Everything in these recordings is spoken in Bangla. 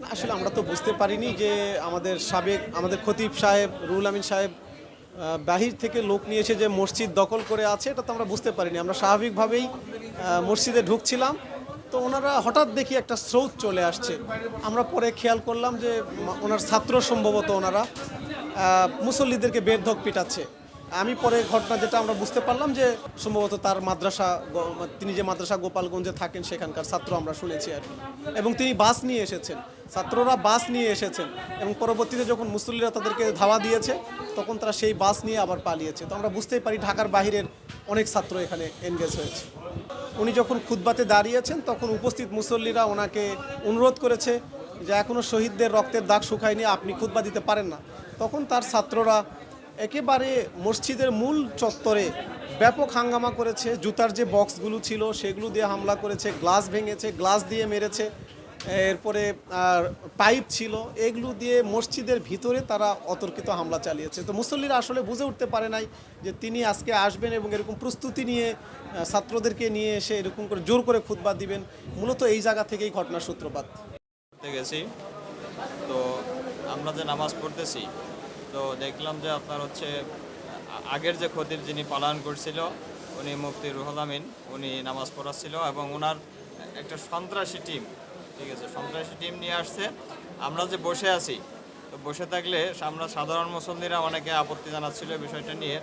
না, আসলে আমরা তো বুঝতে পারিনি যে আমাদের সাবেক আমাদের খতিব সাহেব রুহুল আমিন সাহেব বাহির থেকে লোক নিয়ে এসে যে মসজিদ দখল করে আছে এটা তো আমরা বুঝতে পারিনি। আমরা স্বাভাবিকভাবেই মসজিদে ঢুকছিলাম। তো ওনারা হঠাৎ দেখি একটা স্রোত চলে আসছে। আমরা পরে খেয়াল করলাম যে ওনার ছাত্র সম্ভবত ওনারা মুসল্লিদেরকে বেরধক পিটাচ্ছে। আমি পরে ঘটনা যেটা আমরা বুঝতে পারলাম যে সম্ভবত তার মাদ্রাসা তিনি যে মাদ্রাসা গোপালগঞ্জে থাকেন সেখানকার ছাত্র আমরা শুনেছি আর। এবং তিনি বাস নিয়ে এসেছেন। ছাত্ররা বাস নিয়ে এসেছেন এবং পরবর্তীতে যখন মুসল্লিরা তাদেরকে ধাওয়া দিয়েছে, তখন তারা সেই বাস নিয়ে আবার পালিয়েছে। তো আমরা বুঝতেই পারি ঢাকার বাহিরের অনেক ছাত্র এখানে এনগেজ হয়েছে। উনি যখন খুতবাতে দাঁড়িয়েছেন, তখন উপস্থিত মুসল্লিরা ওনাকে অনুরোধ করেছে যে এখনও শহীদদের রক্তের দাগ শুকায়নি, আপনি খুতবা দিতে পারেন না। তখন তার ছাত্ররা একেবারে মসজিদের মূল চত্বরে ব্যাপক হাঙ্গামা করেছে। জুতার যে বক্সগুলো ছিল, সেগুলো দিয়ে হামলা করেছে, গ্লাস ভেঙেছে, গ্লাস দিয়ে মেরেছে। এরপরে, আর পাইপ ছিল, এগুলো দিয়ে মসজিদের ভিতরে তারা অতর্কিত হামলা চালিয়েছে। তো মুসল্লিরা আসলে বুঝে উঠতে পারে নাই যে তিনি আজকে আসবেন এবং এরকম প্রস্তুতি নিয়ে ছাত্রদেরকে নিয়ে এসে এরকম করে জোর করে খুতবা দিবেন। মূলত এই জায়গা থেকেই ঘটনার সূত্রপাত। গেছি। তো আমরা যে নামাজ পড়তেছি তো দেখলাম যে আপনার হচ্ছে, আগের যে খতিব যিনি পালন করছিল, উনি মুফতি রুহুল আমিন, উনি নামাজ পড়াচ্ছিল এবং ওনার একটা সন্ত্রাসী টিম, ঠিক আছে, সন্ত্রাসী টিম নিয়ে আসছে। আমরা যে বসে আছি, তো বসে থাকলে আমরা সাধারণ মুসল্লিরা অনেকে আপত্তি জানাচ্ছিল বিষয়টা নিয়ে।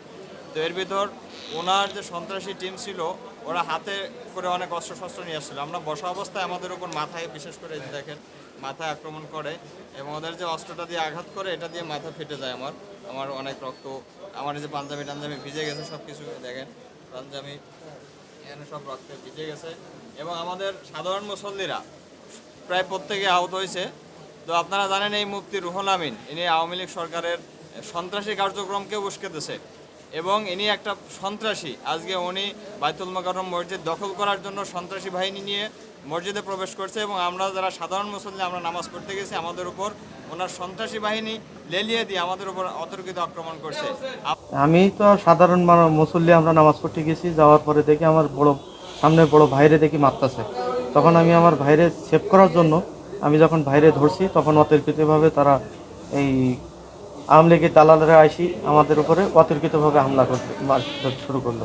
তো এর ভিতর ওনার যে সন্ত্রাসী টিম ছিল, ওরা হাতে করে অনেক অস্ত্র শস্ত্র নিয়ে আসছিল। আমরা বসা অবস্থায় আমাদের উপর মাথায়, বিশেষ করে দেখেন, মাথায় আক্রমণ করে এবং ওদের যে অস্ত্রটা দিয়ে আঘাত করে, এটা দিয়ে মাথা ফেটে যায় আমার। আমার অনেক রক্ত, আমার যে পাঞ্জাবি টাঞ্জাবি ভিজে গেছে সব কিছু দেখেন। পাঞ্জাবি, এখানে সব রক্তে ভিজে গেছে। এবং আমাদের সাধারণ মুসল্লিরা, প্রায় প্রত্যেকে আহত হয়েছে। তো আপনারা জানেন এই মুফতি রুহুল আমিন, ইনি আওয়ামী লীগ সরকারের সন্ত্রাসী কার্যক্রমকে উস্কেতেছে এবং ইনি একটা সন্ত্রাসী। আজকে উনি বাইতুল মোকাররম মসজিদ দখল করার জন্য সন্ত্রাসী বাহিনী নিয়ে মসজিদে প্রবেশ করছে এবং আমরা যারা সাধারণ মুসল্লি, আমরা নামাজ পড়তে গেছি, আমাদের উপর ওনার সন্ত্রাসী বাহিনী লেলিয়ে দিয়ে আমাদের উপর অতর্কিত আক্রমণ করছে। আমি তো সাধারণ মুসল্লি, আমরা নামাজ পড়তে গেছি, যাওয়ার পরে দেখি আমার বড় সামনে বড় ভাইরে দেখি মারতাছে। তখন আমি আমার ভাইরে সেভ করার জন্য আমি যখন ভাইরে ধরছি, তখন অতর্কিতভাবে তারা এই আওয়ামী লীগের দালালেরা আইসি আমাদের উপরে অতর্কিতভাবে হামলা করতে মার- শুরু করল।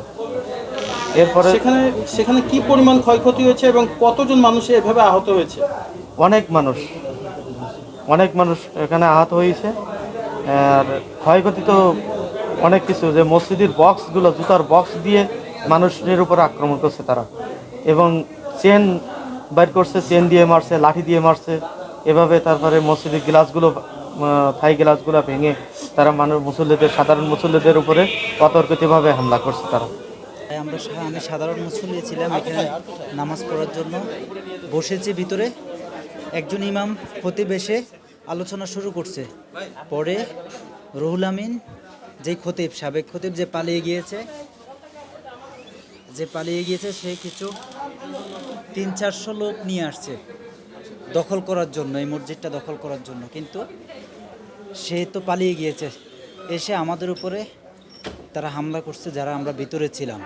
এরপরে সেখানে সেখানে কি পরিমাণ ক্ষয়ক্ষতি হয়েছে এবং কতজন মানুষ এভাবে আহত হয়েছে? অনেক মানুষ অনেক মানুষ এখানে আহত হয়েছে। আর ক্ষয়ক্ষতি তো অনেক কিছু যে মসজিদের বক্সগুলো জুতার বক্স দিয়ে মানুষের উপর আক্রমণ করছে তারা। এবং চেন বাইর করছে চেন দিয়ে মারছে লাঠি দিয়ে মারছে। এভাবে তারপরে মসজিদের গ্লাসগুলো থাই গ্লাসগুলো ভেঙে তারা মানুষ মুসল্লিদের, সাধারণ মুসল্লিদের উপরে অতর্কিতভাবে হামলা করছে তারা। আমরা আমি সাধারণ মুসল্লি ছিলাম, এখানে নামাজ পড়ার জন্য বসেছি ভিতরে। একজন ইমাম এসে আলোচনা শুরু করছে। পরে রুহুল আমিন যেই খতিব, সাবেক খতিব যে পালিয়ে গিয়েছে, যে পালিয়ে গিয়েছে, সে কিছু তিন চারশো লোক নিয়ে আসছে। দখল করার জন্য, এই মসজিদটা দখল করার জন্য। কিন্তু সে তো পালিয়ে গিয়েছে। এসে আমাদের উপরে তারা হামলা করছে, যারা আমরা ভিতরে ছিলাম।